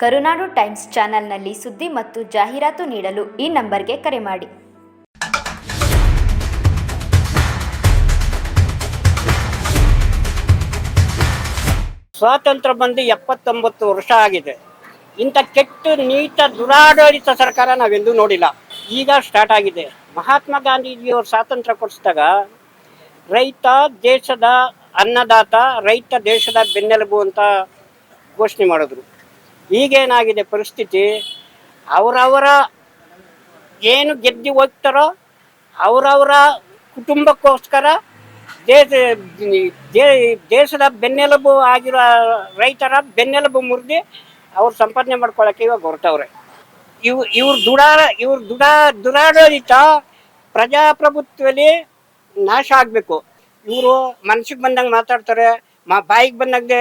ಕರುನಾಡು times ಚಾನೆಲ್ನಲ್ಲಿ ಸುದ್ದಿ ಮತ್ತು ಜಾಹೀರಾತು ನೀಡಲು ಈ ನಂಬರ್ಗೆ ಕರೆ ಮಾಡಿ. ಸ್ವಾತಂತ್ರ್ಯ ಬಂದು ಎಪ್ಪತ್ತೊಂಬತ್ತು ವರ್ಷ ಆಗಿದೆ. ಇಂಥ ಕೆಟ್ಟ ನೀಚ ದುರಾಡಳಿತ ಸರ್ಕಾರ ನಾವೆಂದೂ ನೋಡಿಲ್ಲ. ಈಗ ಸ್ಟಾರ್ಟ್ ಆಗಿದೆ. ಮಹಾತ್ಮ ಗಾಂಧೀಜಿಯವರು ಸ್ವಾತಂತ್ರ್ಯ ಕೊಡಿಸಿದಾಗ ರೈತ, ದೇಶದ ಅನ್ನದಾತ, ರೈತ, ದೇಶದ ಬೆನ್ನೆಲುಬು ಅಂತ ಘೋಷಣೆ ಮಾಡಿದ್ರು. ಈಗೇನಾಗಿದೆ ಪರಿಸ್ಥಿತಿ? ಅವರವರ ಏನು ಗೆದ್ದು ಹೋಗ್ತಾರೋ, ಅವರವರ ಕುಟುಂಬಕ್ಕೋಸ್ಕರ ದೇಶ ದೇಶದ ಬೆನ್ನೆಲುಬು ಆಗಿರೋ ರೈತರ ಬೆನ್ನೆಲುಬು ಮುರಿದು ಅವ್ರು ಸಂಪಾದನೆ ಮಾಡ್ಕೊಳಕ್ಕೆ ಇವಾಗ ಹೊರಟವ್ರೆ. ಇವ್, ಇವ್ರ ದುಡಾ ಇವ್ರ ದುಡಾ, ದುರಾಡಳಿತ ಪ್ರಜಾಪ್ರಭುತ್ವದಲ್ಲಿ ನಾಶ ಆಗಬೇಕು. ಇವರು ಮನ್ಸಿಗೆ ಬಂದಂಗೆ ಮಾತಾಡ್ತಾರೆ, ಮಾ, ಬಾಯಿಗೆ ಬಂದಂಗೆ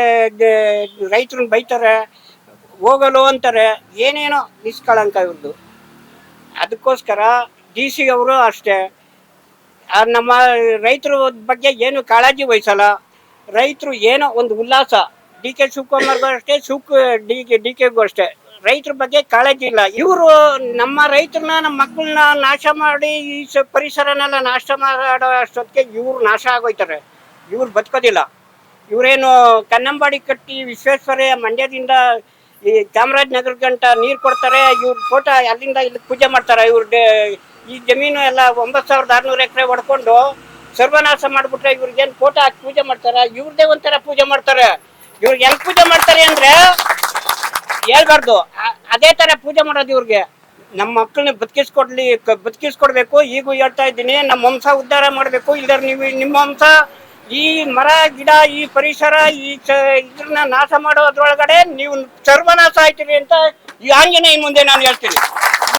ರೈತರನ್ನ ಬೈತಾರೆ ಹೋಗಲು ಅಂತಾರೆ, ಏನೇನೋ ನಿಷ್ಕಳಂಕ ಇವ್ರದ್ದು ಅದಕ್ಕೋಸ್ಕರ ಡಿ ಸಿ ಅವರು ಅಷ್ಟೇ. ನಮ್ಮ ರೈತರ ಬಗ್ಗೆ ಏನು ಕಾಳಜಿ ವಹಿಸಲ್ಲ. ರೈತರು ಏನೋ ಒಂದು ಉಲ್ಲಾಸ. ಡಿ ಕೆ ಶಿವಕುಮಾರ್ಗೂ ಅಷ್ಟೇ, ಶಿವಕ್ ಡಿ ಕೆ ಡಿ ಕೆಗೂ ಅಷ್ಟೇ. ರೈತರ ಬಗ್ಗೆ ಕಾಳಜಿ ಇಲ್ಲ. ಇವರು ನಮ್ಮ ರೈತರನ್ನ ನಮ್ಮ ಮಕ್ಕಳನ್ನ ನಾಶ ಮಾಡಿ ಈ ಪರಿಸರನೆಲ್ಲ ನಾಶ ಮಾಡೋ ಅಷ್ಟೊತ್ತಿಗೆ ಇವ್ರು ನಾಶ ಆಗೋಯ್ತಾರೆ. ಇವ್ರು ಬದುಕೋದಿಲ್ಲ. ಇವರೇನು ಕನ್ನಂಬಾಡಿ ಕಟ್ಟಿ ವಿಶ್ವೇಶ್ವರಯ್ಯ ಮಂಡ್ಯದಿಂದ ಈ ಚಾಮರಾಜನಗರ ಗಂಟ ನೀರು ಕೊಡ್ತಾರೆ, ಇವ್ರ ಫೋಟೋ ಅಲ್ಲಿಂದ ಇಲ್ಲಿ ಪೂಜೆ ಮಾಡ್ತಾರೆ, ಇವ್ರ ಈ ಜಮೀನು ಎಲ್ಲ ಒಂಬತ್ತು ಸಾವಿರದ ಆರುನೂರು ಎಕರೆ ಹೊಡ್ಕೊಂಡು ಸರ್ವನಾಶ ಮಾಡ್ಬಿಟ್ರೆ ಇವ್ರಿಗೇನು ಫೋಟೋ ಹಾಕಿ ಪೂಜೆ ಮಾಡ್ತಾರೆ? ಇವ್ರದೇ ಒಂಥರ ಪೂಜೆ ಮಾಡ್ತಾರೆ. ಇವ್ರಿಗೆ ಹೆಂಗ್ ಪೂಜೆ ಮಾಡ್ತಾರೆ ಅಂದ್ರೆ ಹೇಳ್ಬಾರ್ದು. ಅದೇ ತರ ಪೂಜೆ ಮಾಡೋದು ಇವ್ರಿಗೆ. ನಮ್ಮ ಮಕ್ಕಳನ್ನ ಬದುಕಿಸ್ಕೊಡ್ಲಿ ಬದುಕಿಸ್ಕೊಡ್ಬೇಕು. ಈಗೂ ಹೇಳ್ತಾ ಇದ್ದೀನಿ ನಮ್ಮ ವಂಶ ಉದ್ಧಾರ ಮಾಡಬೇಕು. ಇಲ್ಲದ್ರೆ ನೀವು ನಿಮ್ಮ ವಂಶ ಈ ಮರ, ಗಿಡ, ಈ ಪರಿಸರ, ಈ ಚ ನಾಶ ಮಾಡೋದ್ರೊಳಗಡೆ ನೀವು ಸರ್ವನಾಶ ಆಯ್ತೀರಿ ಅಂತ ಈ ಆಂಜನೇಯ ಮುಂದೆ ನಾನು ಹೇಳ್ತೀನಿ.